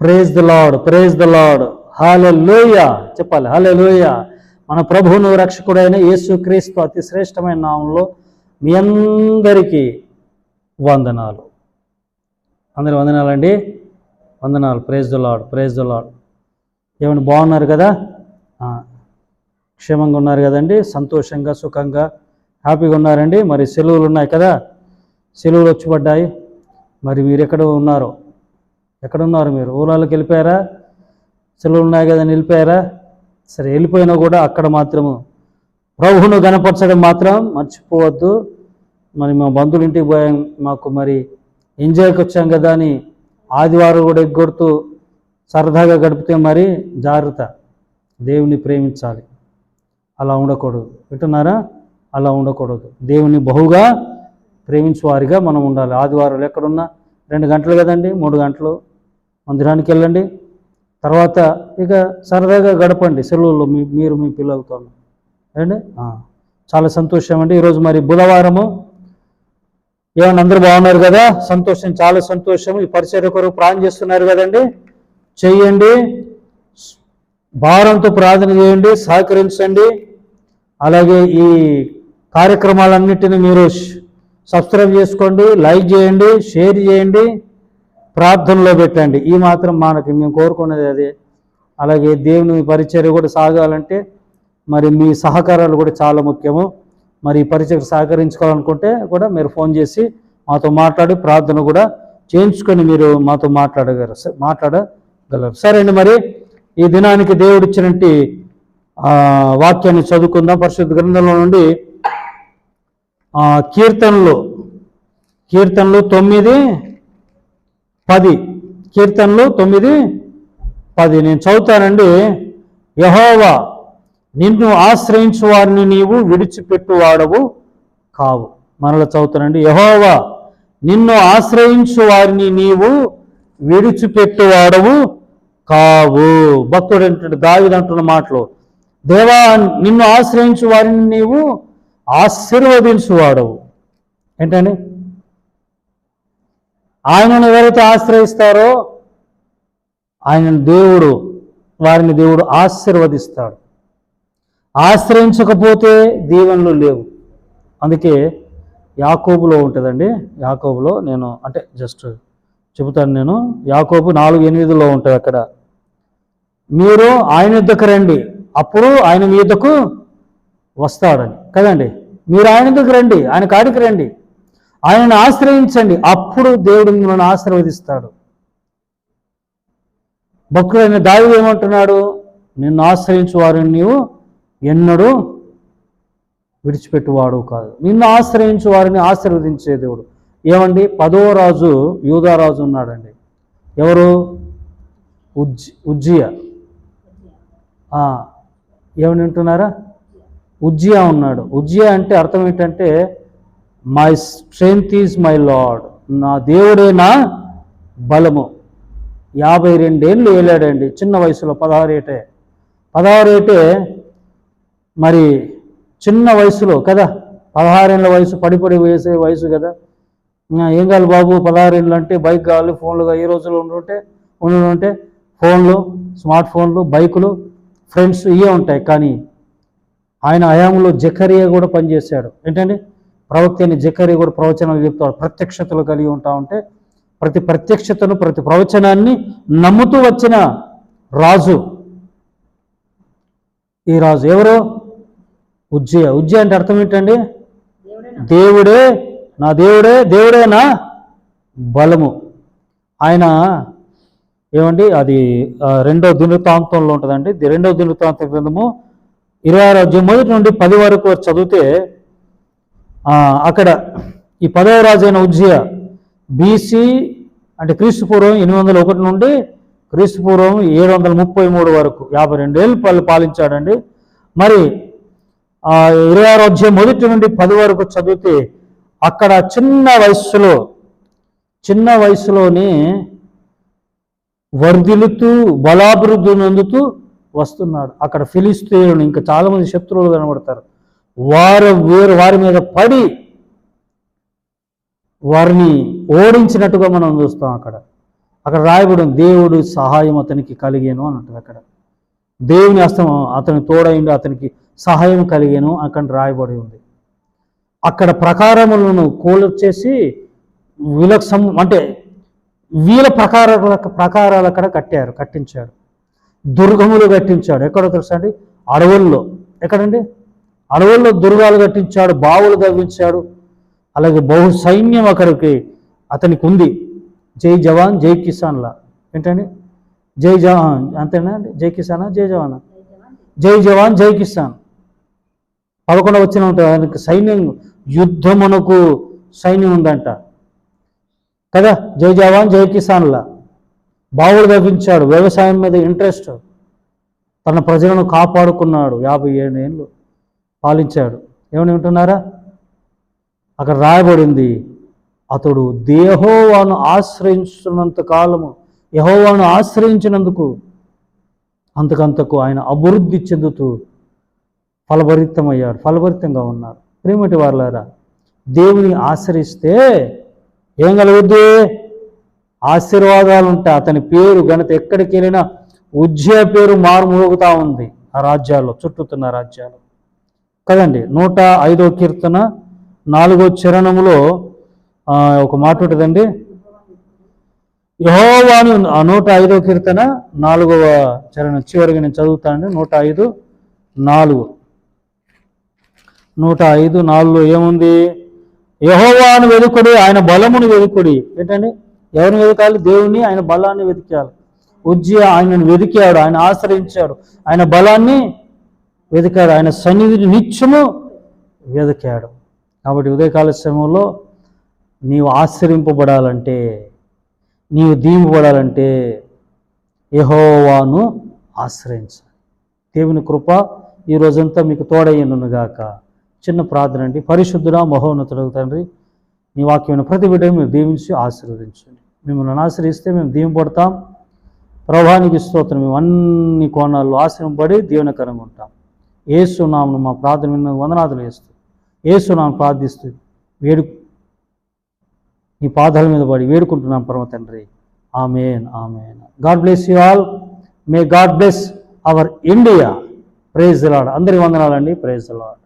Praise the Lord praise the Lord hallelujah చెప్పాలి hallelujah మన ప్రభువును రక్షకుడైన యేసుక్రీస్తు అతి శ్రేష్టమైన నామంలో మీ అందరికీ వందనాలు. అందరి వందనాలండి. వందనాలు. Praise the Lord praise the Lord ఏమైనా బాగున్నారు కదా? క్షేమంగా ఉన్నారు కదండి. సంతోషంగా సుఖంగా హ్యాపీగా ఉన్నారండి. మరి సెలవులు ఉన్నాయి కదా? సెలవులు వచ్చి పడ్డాయి. మరి మీరు ఎక్కడ ఉన్నారు? ఎక్కడున్నారు మీరు? ఊళ్ళకి వెళ్ళిపోయారా? సెలవులు ఉన్నాయి కదా వెళ్ళిపోయారా సరే వెళ్ళిపోయినా కూడా అక్కడ మాత్రము ప్రభువును గనపరచడం మాత్రం మర్చిపోవద్దు. మరి మా బంధువులు ఇంటికి పోయాం. మాకు మరి ఎంజాయ్కి వచ్చాం కదా అని ఆదివారం కూడా ఎగ్గొడుతూ సరదాగా గడిపితే మరి జాగ్రత్త. దేవుని ప్రేమించాలి. అలా ఉండకూడదు. వింటున్నారా? అలా ఉండకూడదు. దేవుని బహుగా ప్రేమించువారిగా మనం ఉండాలి. ఆదివారాలు ఎక్కడున్నా? రెండు గంటలు కదండి? మూడు గంటలు. మందిరానికి వెళ్ళండి తర్వాత ఇక సరదాగా గడపండి సెలవుల్లో మీ మీరు మీ పిల్లలతో. అండి చాలా సంతోషం అండి ఈరోజు మరి బుధవారము. ఏమన్నా అందరూ బాగున్నారు కదా? సంతోషం చాలా సంతోషం. ఈ పరిచయ కొరకు ప్రాణం చేస్తున్నారు కదండి. చెయ్యండి భారంతో ప్రార్థన చేయండి సహకరించండి. అలాగే ఈ కార్యక్రమాలన్నింటినీ మీరు సబ్స్క్రైబ్ చేసుకోండి లైక్ చేయండి షేర్ చేయండి. ప్రార్థనలో పెట్టండి. ఈ మాత్రం మనకి మేము కోరుకునేది అదే. అలాగే దేవుని పరిచర్య కూడా సాగాలంటే మరి మీ సహకారాలు కూడా చాలా ముఖ్యము. మరి ఈ పరిచయకు సహకరించుకోవాలనుకుంటే కూడా మీరు ఫోన్ చేసి మాతో మాట్లాడి ప్రార్థన కూడా చేయించుకొని మీరు మాతో మాట్లాడగలరు. మాట్లాడగలరు. సరే అండి మరి. ఈ దినానికి దేవుడు వాక్యాన్ని చదువుకుందాం. పరిశుద్ధ గ్రంథంలో నుండి కీర్తనలు. కీర్తనలు తొమ్మిది పది. కీర్తనలు తొమ్మిది పది. నేను చదువుతానండి. యహోవా నిన్ను ఆశ్రయించు వారిని నీవు విడిచిపెట్టువాడవు కావు. మనలో చదువుతానండి. యహోవా నిన్ను ఆశ్రయించు వారిని నీవు విడిచిపెట్టువాడవు కావు. భక్తుడు ఏంటంటే దావిది అంటున్న మాటలు. దేవా నిన్ను ఆశ్రయించు వారిని నీవు ఆశీర్వదించువాడవు. ఏంటండి? ఆయనను ఎవరైతే ఆశ్రయిస్తారో ఆయన దేవుడు వారిని దేవుడు ఆశీర్వదిస్తాడు. ఆశ్రయించకపోతే దీవెనలు లేవు. అందుకే యాకోబులో ఉంటుందండి. యాకోబులో నేను అంటే జస్ట్ చెబుతాను నేను. యాకోబు నాలుగు ఎనిమిదిలో ఉంటుంది అక్కడ. మీరు ఆయన యుద్ధకు రండి. అప్పుడు ఆయన మీ యుద్ధకు వస్తాడని. కదండి? మీరు ఆయన యుద్ధకు రండి. ఆయన కాడికి రండి. ఆయనను ఆశ్రయించండి. అప్పుడు దేవుడు మిమ్మల్ని ఆశీర్వదిస్తాడు. భక్తుడైన దావి ఏమంటున్నాడు? నిన్ను ఆశ్రయించు వారిని నీవు ఎన్నడూ విడిచిపెట్టువాడు కాదు. నిన్ను ఆశ్రయించు వారిని ఆశీర్వదించే దేవుడు. ఏమండి? పదో రాజు యూదారాజు ఉన్నాడండి. ఎవరు? ఉజ్జి ఉజ్జియ. ఆ, ఏమని ఉంటున్నారా ఉజ్జియా ఉన్నాడు. ఉజ్జియా అంటే అర్థం ఏంటంటే my strength is my Lord నా దేవుడే నా బలము. యాభై రెండేళ్ళు ఏలాడండి? చిన్న వయసులో పదహారేటే పదహారేటే పదహారు ఏటే మరి చిన్న వయసులో కదా? పదహారేళ్ళ వయసు పడిపడి వేసే వయసు కదా? ఏం కాదు బాబు? పదహారేళ్ళు అంటే బైక్ కావాలి ఫోన్లు ఈ రోజుల్లో ఉండుంటే ఉండుంటే ఫోన్లు స్మార్ట్ ఫోన్లు బైకులు ఫ్రెండ్స్ ఇవే ఉంటాయి. కానీ ఆయన హయాంలో జకరియా కూడా పనిచేశాడు. ఏంటండి? ప్రవక్త అయిన జకరియా కూడా ప్రవచనాలు చెప్తాడు. ప్రత్యక్షతలు కలిగి ఉంటా ఉంటే ప్రతి ప్రత్యక్షతను ప్రతి ప్రవచనాన్ని నమ్ముతూ వచ్చిన రాజు. ఈ రాజు ఎవరు? ఉజ్జయ. ఉజ్జయ అంటే అర్థం ఏంటండి? దేవుడే నా దేవుడే దేవుడే నా బలము. ఆయన ఏమండి? అది రెండో దినవృత్తాంతంలో ఉంటుందండి. రెండో దినవృత్తాంత గ్రంథము ఇరవై ఆరో అధ్యాయం మొదటి నుండి పది వరకు చదివితే అక్కడ ఈ పదవ అయిన ఉజ్జయ బీసీ అంటే క్రీస్తుపూర్వం ఎనిమిది వందల ఒకటి నుండి క్రీస్తుపూర్వం ఏడు వందల ముప్పై మూడు వరకు యాభై రెండేళ్ళు పలు పాలించాడండి. మరి ఇరవై ఆరో అధ్యాయం మొదటి నుండి పది వరకు చదివితే అక్కడ చిన్న వయస్సులో చిన్న వయసులోనే వర్ధిల్లుతూ బలాభివృద్ధి నందుతూ వస్తున్నాడు. అక్కడ ఫిలిస్తీయులు ఇంకా చాలామంది శత్రువులు కనబడతారు. వారు వేరు వారి మీద పడి వారిని ఓడించినట్టుగా మనం చూస్తాం అక్కడ. అక్కడ రాయబడి దేవుడు సహాయం అతనికి కలిగేను అని అక్కడ. దేవుని అస్తం అతని తోడైండి అతనికి సహాయం కలిగేను అక్కడ రాయబడి ఉంది. అక్కడ ప్రకారములను కూలొచ్చేసి వీళ్ళకి సం అంటే వీళ్ళ ప్రకారాల ప్రకారాలు అక్కడ కట్టారు కట్టించాడు దుర్గములు కట్టించాడు ఎక్కడో తెలుసా అండి? అడవుల్లో. ఎక్కడండి? అడవుల్లో దుర్గాలు కట్టించాడు బావులు తవ్వించాడు. అలాగే బహు సైన్యం అక్కడికి అతనికి ఉంది. జై జవాన్ జై కిసాన్లా ఏంటండి? జై జవాన్ అంతేనా? అండి జై కిసానా జై జవానా? జై జవాన్ జై కిసాన్. పదకొండవ వచ్చిన ఉంటుంది ఆయనకి సైన్యం యుద్ధమునకు సైన్యం ఉందంట. కదా? జై జవాన్ జై కిసాన్లా బావులు తవ్వించాడు వ్యవసాయం మీద ఇంట్రెస్ట్. తన ప్రజలను కాపాడుకున్నాడు యాభై ఏడు ఏళ్ళు. పాలించాడు. ఏమని ఉంటున్నారా అక్కడ రాయబడింది అతడు దేహోవాను ఆశ్రయించున్నంత కాలము యహోవాను ఆశ్రయించినందుకు అంతకంతకు ఆయన అభివృద్ధి చెందుతూ ఫలభరితమయ్యాడు ఫలభరితంగా ఉన్నారు. ప్రేమటి వారులారా దేవుని ఆశ్రయిస్తే ఏం కలుగుద్ది? ఆశీర్వాదాలు ఉంటాయి అతని పేరు గణత ఎక్కడికి వెళ్ళినా ఉజ్జయ పేరు మారుమోగుతా ఉంది. ఆ రాజ్యాల్లో చుట్టుతున్న రాజ్యాలు కదండి నూట ఐదో కీర్తన నాలుగో చరణములో ఒక మాట ఉంటుందండి. యహోవాను ఆ నూట ఐదో కీర్తన నాలుగవ చరణం చివరిగా నేను చదువుతానండి నూట ఐదు నాలుగు. నూట ఐదు నాలుగులో ఏముంది? యహోవాను వెదుకుడి ఆయన బలమును వెదుకుడి. ఏంటండి? ఎవరిని వెతకాలి దేవుని ఆయన బలాన్ని వెతికాలి ఉజ్జి ఆయనను వెతికాడు ఆయన ఆశ్రయించాడు. ఆయన బలాన్ని వెతికాడు ఆయన సన్నిధిని నిత్యము వెతికాడు కాబట్టి ఉదయకాల సమయంలో నీవు ఆశ్రయింపబడాలంటే నీవు దీంపబడాలంటే యహోవాను ఆశ్రయించాలి. దేవుని కృప ఈ రోజంతా మీకు తోడయ్యనుగాక చిన్న ప్రార్థన అండి. పరిశుద్ధుడ మహోన్నతుడు తండ్రి నీ వాక్యమైన ప్రతి బిడ్డ మీరు దీవించి ఆశీర్వదించండి. మిమ్మల్ని ఆశ్రయిస్తే మేము దీవపడతాం ప్రభానికి స్తోత్రం. మేము అన్ని కోణాల్లో ఆశ్రయింపబడి దీవెనకరంగా ఉంటాం. ఏసునామను మా ప్రార్థన విన్న వందనాదులు వేస్తూ ఏసునామను ప్రార్థిస్తూ వేడు నీ పాదాల మీద పడి వేడుకుంటున్నాం పరమ తండ్రి. Amen amen. God bless you all. May God bless our India. Praise Lord అందరి వందనాలండి. Praise lord